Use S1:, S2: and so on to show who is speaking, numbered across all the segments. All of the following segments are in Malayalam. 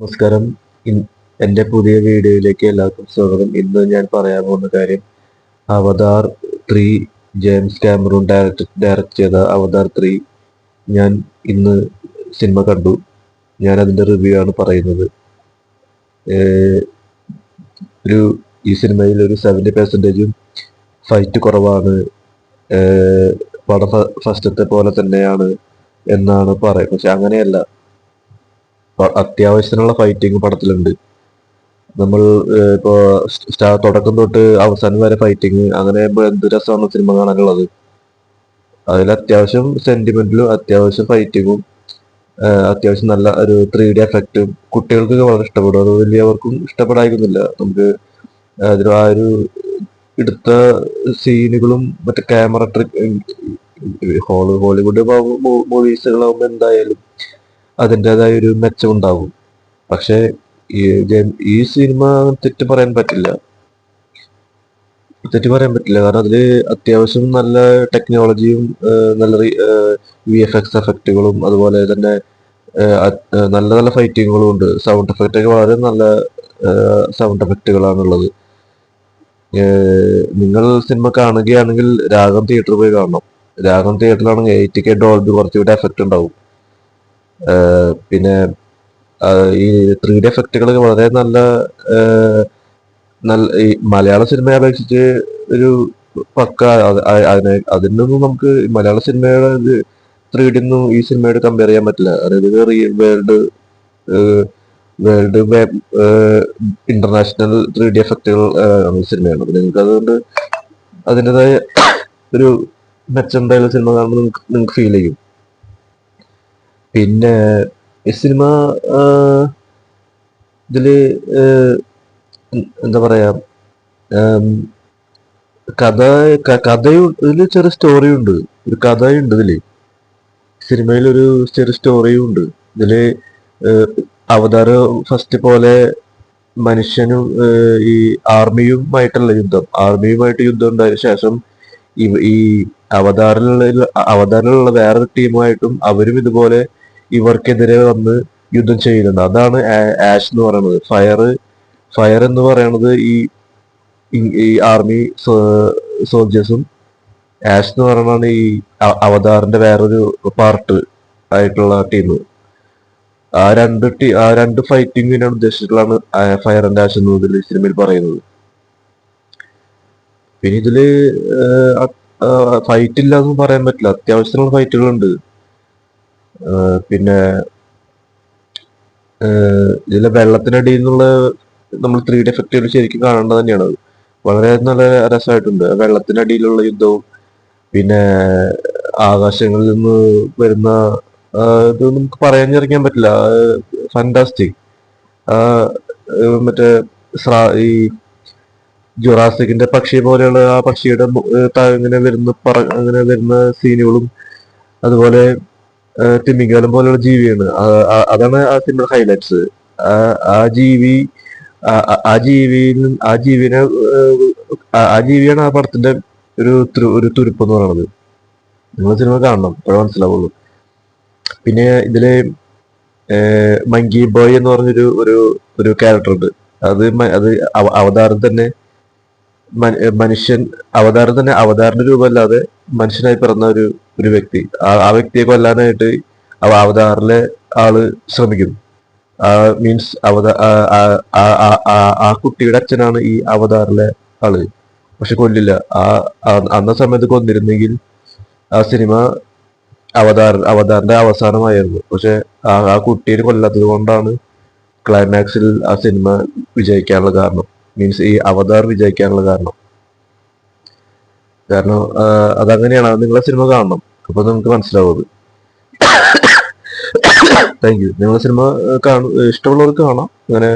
S1: നമസ്കാരം. എന്റെ പുതിയ വീഡിയോയിലേക്ക് എല്ലാവർക്കും സ്വാഗതം. ഇന്ന് ഞാൻ പറയാൻ പോകുന്ന കാര്യം Avatar three James Cameron direct direct ചെയ്ത അവതാർ ത്രീ ഞാൻ ഇന്ന് സിനിമ കണ്ടു. ഞാൻ അതിന്റെ റിവ്യൂ ആണ് പറയുന്നത്. ഒരു ഈ സിനിമയിൽ ഒരു സെവന്റി പെർസെന്റേജും ഫൈറ്റ് കുറവാണ്. പടം ഫസ്റ്റത്തെ പോലെ തന്നെയാണ് എന്നാണ് പറയുന്നത്. പക്ഷെ അങ്ങനെയല്ല. അത്യാവശ്യത്തിനുള്ള ഫൈറ്റിംഗ് പടത്തിലുണ്ട്. നമ്മൾ ഇപ്പോ സ്റ്റാർ തുടക്കം തൊട്ട് അവസാനം വരെ ഫൈറ്റിങ് അങ്ങനെ എന്ത് രസമാണ് സിനിമ കാണാനുള്ളത്? അതിൽ അത്യാവശ്യം സെന്റിമെന്റിലും അത്യാവശ്യം ഫൈറ്റിങ്ങും അത്യാവശ്യം നല്ല ഒരു ത്രീ ഡി എഫക്റ്റും കുട്ടികൾക്കൊക്കെ വളരെ ഇഷ്ടപ്പെടും. അത് വലിയവർക്കും ഇഷ്ടപ്പെടായിരുന്നില്ല നമുക്ക് അതിൽ ആ ഒരു എടുത്ത സീനുകളും മറ്റേ ക്യാമറ ട്രിക് ഹോൾ ഹോളിവുഡ് മൂവീസുകളാകുമ്പോൾ എന്തായാലും അതിന്റെതായ ഒരു മെച്ചം ഉണ്ടാവും പക്ഷേ ഈ സിനിമ തെറ്റ് പറയാൻ പറ്റില്ല. തെറ്റ് പറയാൻ പറ്റില്ല. കാരണം അതിൽ അത്യാവശ്യം നല്ല ടെക്നോളജിയും നല്ല വി എഫ് എക്സ് എഫക്റ്റുകളും അതുപോലെ തന്നെ നല്ല നല്ല ഫൈറ്റിങ്ങുകളും ഉണ്ട്. സൗണ്ട് എഫക്റ്റ് ഒക്കെ വളരെ നല്ല സൗണ്ട് എഫക്റ്റുകളാണുള്ളത്. നിങ്ങൾ സിനിമ കാണുകയാണെങ്കിൽ രാഗം തിയേറ്ററിൽ പോയി കാണണം. രാഗം തിയേറ്ററിലാണെങ്കിൽ എയ്റ്റി കെ ഡോൾബി കുറച്ചുകൂടെ എഫക്റ്റ് ഉണ്ടാവും പിന്നെ ഈ ത്രീ ഡി എഫക്റ്റുകൾ വളരെ നല്ല നല്ല ഈ മലയാള സിനിമയെ അപേക്ഷിച്ച് ഒരു പക്ക അതിനെ അതിനൊന്നും നമുക്ക് മലയാള സിനിമയുടെ ഇത് ത്രീ ഡി ഒന്നും ഈ സിനിമയോട് കമ്പയർ ചെയ്യാൻ പറ്റില്ല. അതായത് world world international three D എഫക്റ്റുകൾ സിനിമയാണ് അപ്പൊ നിങ്ങൾക്ക് അതുകൊണ്ട് അതിന്റെതായ ഒരു മെച്ചം എന്തായാലും സിനിമ കാണുമ്പോൾ നിങ്ങൾക്ക് ഫീൽ ചെയ്യും. പിന്നെ ഈ സിനിമ ഇതിൽ എന്താ പറയാ കഥ കഥയും ഇതിൽ ചെറിയ സ്റ്റോറിയുണ്ട് ഒരു കഥയുണ്ട് ഇതിൽ. സിനിമയിൽ ഒരു ചെറിയ സ്റ്റോറിയും ഉണ്ട് ഇതിൽ അവതാരം ഫസ്റ്റ് പോലെ മനുഷ്യനും ഈ ആർമിയുമായിട്ടുള്ള യുദ്ധം. ആർമിയുമായിട്ട് യുദ്ധം ഉണ്ടായ ശേഷം ഈ അവതാറിലുള്ള അവതാറിലുള്ള വേറൊരു ടീമുമായിട്ടും അവരും ഇതുപോലെ ഇവർക്കെതിരെ വന്ന് യുദ്ധം ചെയ്യുന്നുണ്ട് അതാണ് ആഷ് എന്ന് പറയുന്നത്. ഫയർ ഫയർ എന്ന് പറയുന്നത് ഈ ഈ- ആർമി സോൾജേഴ്സും ആഷ് എന്ന് പറയുന്നതാണ് ഈ അവതാറിന്റെ വേറൊരു പാർട്ട് ആയിട്ടുള്ള ടീം ആ രണ്ട് ടീ ആ രണ്ട് ഫൈറ്റിങ്ങിനാണ് ഉദ്ദേശിച്ചിട്ടുള്ളതാണ് ഫയർ ആൻഡ് ആഷ് എന്ന് ഇതിൽ സിനിമയിൽ പറയുന്നത്. പിന്നെ ഇതിൽ ഫൈറ്റ് ഇല്ല എന്ന് പറയാൻ പറ്റില്ല. അത്യാവശ്യത്തിനുള്ള ഫൈറ്റുകളുണ്ട്. പിന്നെ ഇതിലെ വെള്ളത്തിനടിയിൽ നിന്നുള്ള നമ്മൾ ത്രീ ഡി എഫക്റ്റുകൾ ശരിക്കും കാണേണ്ടത് തന്നെയാണ്. വളരെ നല്ല രസമായിട്ടുണ്ട് വെള്ളത്തിനടിയിലുള്ള യുദ്ധവും പിന്നെ ആകാശങ്ങളിൽ നിന്ന് വരുന്ന ഇത് നമുക്ക് പറയാനിരിക്കാൻ പറ്റില്ല. ഫാന്റാസ്റ്റിക് മറ്റേ ഈ ജുറാസിക്കിന്റെ പക്ഷി പോലെയുള്ള ആ പക്ഷിയുടെ ഇങ്ങനെ വരുന്ന പറ അങ്ങനെ വരുന്ന സീനുകളും അതുപോലെ തിമിംഗലം പോലുള്ള ജീവിയാണ്. അതാണ് ആ സിനിമയുടെ ഹൈലൈറ്റ്സ് ആ ജീവി ആ- ജീവി ആ ജീവിയിൽ ആ ജീവിനെ ആ ജീവിയാണ് ആ പടത്തിന്റെ ഒരു ഒരു തുരുപ്പ് എന്ന് പറയുന്നത്. നിങ്ങൾ സിനിമ കാണണം അപ്പോഴേ മനസ്സിലാവുള്ളൂ. പിന്നെ ഇതിൽ മങ്കി ബോയ് എന്ന് പറഞ്ഞൊരു ഒരു ഒരു ക്യാരക്ടർ ഉണ്ട്. അത് അത് അവ- അവതാരം തന്നെ മനുഷ്യൻ അവതാരം തന്നെ അവതാരന്റെ രൂപമല്ലാതെ മനുഷ്യനായി പിറന്ന ഒരു ഒരു വ്യക്തി. ആ ആ വ്യക്തിയെ കൊല്ലാനായിട്ട് അവ അവതാറിലെ ആൾ ശ്രമിക്കുന്നു. മീൻസ് അവതാ ആ ആ- ആ- ആ- ആ- ആ കുട്ടിയുടെ അച്ഛനാണ് ഈ അവതാറിലെ ആൾ. പക്ഷെ കൊല്ലില്ല. ആ ആ- അന്ന സമയത്ത് കൊന്നിരുന്നെങ്കിൽ ആ സിനിമ അവതാർ അവതാറിന്റെ അവസാനമായിരുന്നു. പക്ഷെ ആ ആ കുട്ടീനെ കൊല്ലാത്തത് കൊണ്ടാണ് ക്ലൈമാക്സിൽ ആ സിനിമ വിജയിക്കാനുള്ള കാരണം. മീൻസ് ഈ അവതാർ വിജയിക്കാനുള്ള കാരണം. കാരണം ആ, അതങ്ങനെയാണ്. അത് നിങ്ങളെ സിനിമ കാണണം. അപ്പൊ നമുക്ക് മനസ്സിലാവും അത് താങ്ക് യു നിങ്ങൾ സിനിമ കാണും ഇഷ്ടമുള്ളവർക്ക് കാണാം. അങ്ങനെ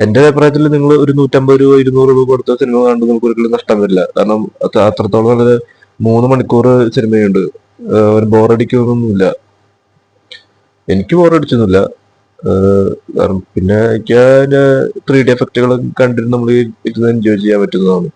S1: എന്റെ അഭിപ്രായത്തിൽ നിങ്ങൾ ഒരു നൂറ്റമ്പത് രൂപ ഇരുന്നൂറ് രൂപ കൊടുത്ത സിനിമ കണ്ട് നമുക്ക് ഒരിക്കലും നഷ്ടം വരില്ല. കാരണം അത് അത്രത്തോളം നല്ല മൂന്ന് മണിക്കൂർ സിനിമയുണ്ട് ഒരു ബോറടിക്കൊന്നുമില്ല എനിക്ക് ബോറടിച്ചൊന്നുമില്ല കാരണം പിന്നെ എനിക്ക് ത്രീ ഡി എഫക്റ്റുകൾ കണ്ടിട്ട് നമ്മൾ ഇരുന്ന് എൻജോയ് ചെയ്യാൻ പറ്റുന്നതാണ്.